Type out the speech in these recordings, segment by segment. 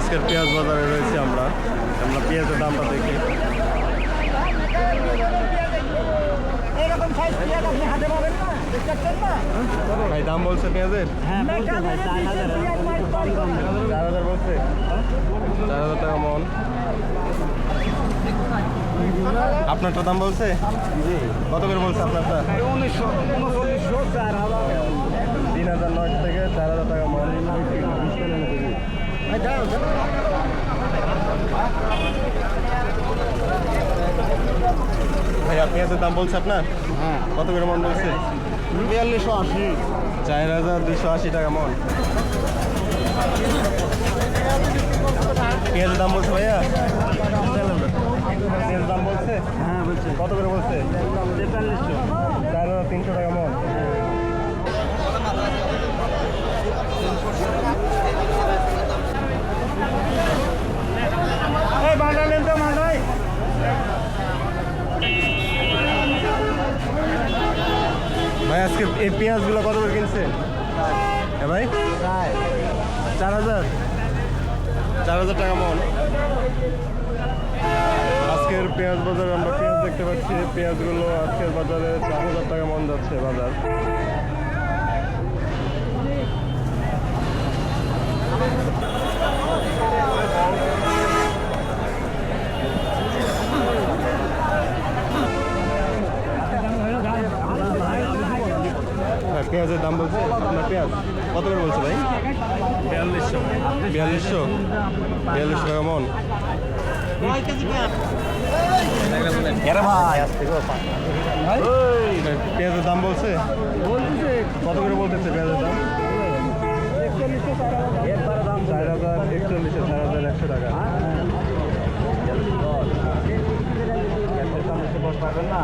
আজকের পেঁয়াজ বাজারে রয়েছে আমরা। আমরা পেঁয়াজের দামটা দেখি। ভাই দাম বলছে পেঁয়াজের? হ্যাঁ চার হাজার। বলছে? চার হাজার টাকা মন। আপনারটা দাম বলছে? কত করে বলছে আপনারটা? উনিশশো উনচল্লিশশো চার হাজার তিন হাজার নয় থেকে চার হাজার টাকা মন ভাইয়া পেঁয়াজের দাম বলছে আপনার? হ্যাঁ। কত করে মন বলছে? বিয়াল্লিশশো আশি। চার হাজার দুশো আশি টাকা মন। পেঁয়াজের দাম বলছে ভাইয়া? পেঁয়াজের দাম বলছে? হ্যাঁ বলছে। কত করে বলছে? তেতাল্লিশশো চার হাজার তিনশো টাকা মন এই বাংলা নেন তো মালদাই ভাই আজকে এই পেঁয়াজগুলো কত করে কিনছে? হ্যাঁ ভাই? চার হাজার? চার হাজার টাকা মন। আজকের পেঁয়াজ বাজারে আমরা পেঁয়াজ দেখতে পাচ্ছি। পেঁয়াজগুলো আজকের বাজারে চার হাজার টাকা মন যাচ্ছে বাজার। পেঁয়াজের দাম বলছে? আপনার পেঁয়াজ? কত করে বলছে ভাই? বিয়াল্লিশশো। বিয়াল্লিশশো বিয়াল্লিশশো টাকা মন। পেঁয়াজের দাম বলছে? কত করে বলতেছে পেঁয়াজের দাম? চার হাজার একচল্লিশশো চার হাজার একশো টাকা। পাবেন না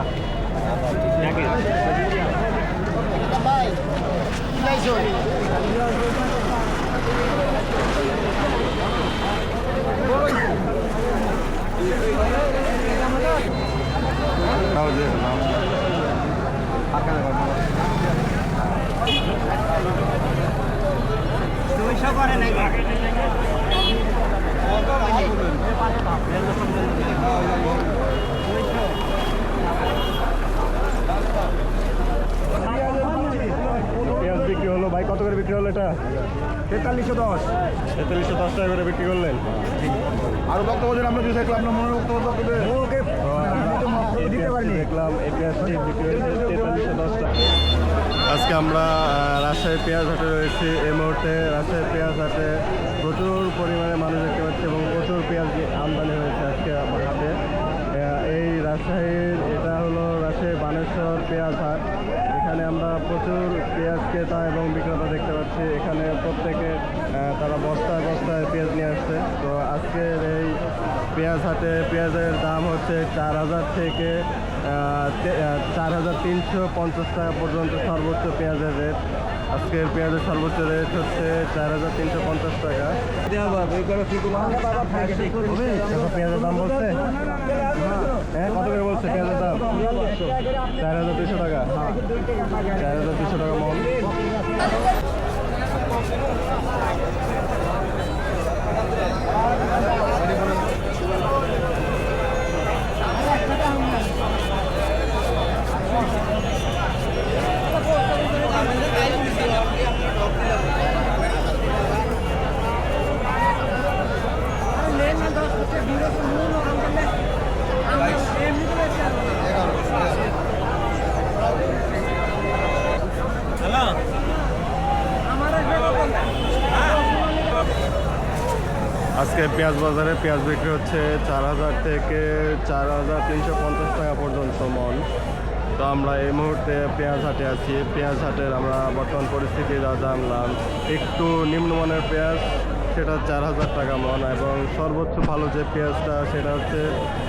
দুইশো করে নাকি পেঁয়াজ বিক্রি হলো ভাই কত করে বিক্রি হলো এটা তেতাল্লিশশো দশ। তেতাল্লিশশো দশ টাকা করে বিক্রি করলেন? আরও বক্তব্য দিন আমরা যদি থাকলে আপনার মনের বক্তব্য দিতে দেখলাম তেতাল্লিশশো দশ টাকা। আজকে আমরা রাজশাহী পেঁয়াজ হাটে রয়েছি। এই মুহূর্তে রাজশাহী পেঁয়াজ হাটে প্রচুর পরিমাণে মানুষ দেখতে পাচ্ছে এবং প্রচুর পেঁয়াজ আমদানি হয়েছে আজকে আমার হাটে এই রাজশাহীর এটা হলো রাজশাহী বানেশ্বর পেঁয়াজ হাট এখানে আমরা প্রচুর পেঁয়াজ ক্রেতা এবং বিক্রেতা দেখতে পাচ্ছি। এখানে প্রত্যেকে তারা বস্তায় বস্তায় পেঁয়াজ নিয়ে আসছে। তো আজকের এই পেঁয়াজ হাতে পেঁয়াজের দাম হচ্ছে চার হাজার থেকে চার হাজার তিনশো পঞ্চাশ টাকা পর্যন্ত সর্বোচ্চ পেঁয়াজের রেট। আজকের পেঁয়াজের সর্বোচ্চ রেট হচ্ছে চার হাজার তিনশো পঞ্চাশ টাকা। পেঁয়াজের দাম বলছে। হ্যাঁ কত করে বলছে? পেঁয়াজের দাম। চার হাজার দুশো টাকা। চার হাজার দুশো টাকা মন। আজকে পেঁয়াজ বাজারে পেঁয়াজ বিক্রি হচ্ছে চার হাজার থেকে চার হাজার তিনশো পঞ্চাশ টাকা পর্যন্ত মন তো আমরা এই মুহূর্তে পেঁয়াজ হাটে আছি। পেঁয়াজ হাটের আমরা বর্তমান পরিস্থিতি যা জানলাম, একটু নিম্নমানের পেঁয়াজ, সেটা চার হাজার টাকা মন এবং সর্বোচ্চ ভালো যে পেঁয়াজটা, সেটা হচ্ছে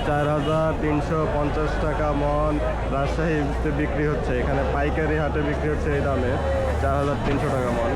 চার হাজার তিনশো পঞ্চাশ টাকা মন রাজশাহীতে বিক্রি হচ্ছে। এখানে পাইকারি হাটে বিক্রি হচ্ছে এই দামে চার হাজার তিনশো টাকা মন।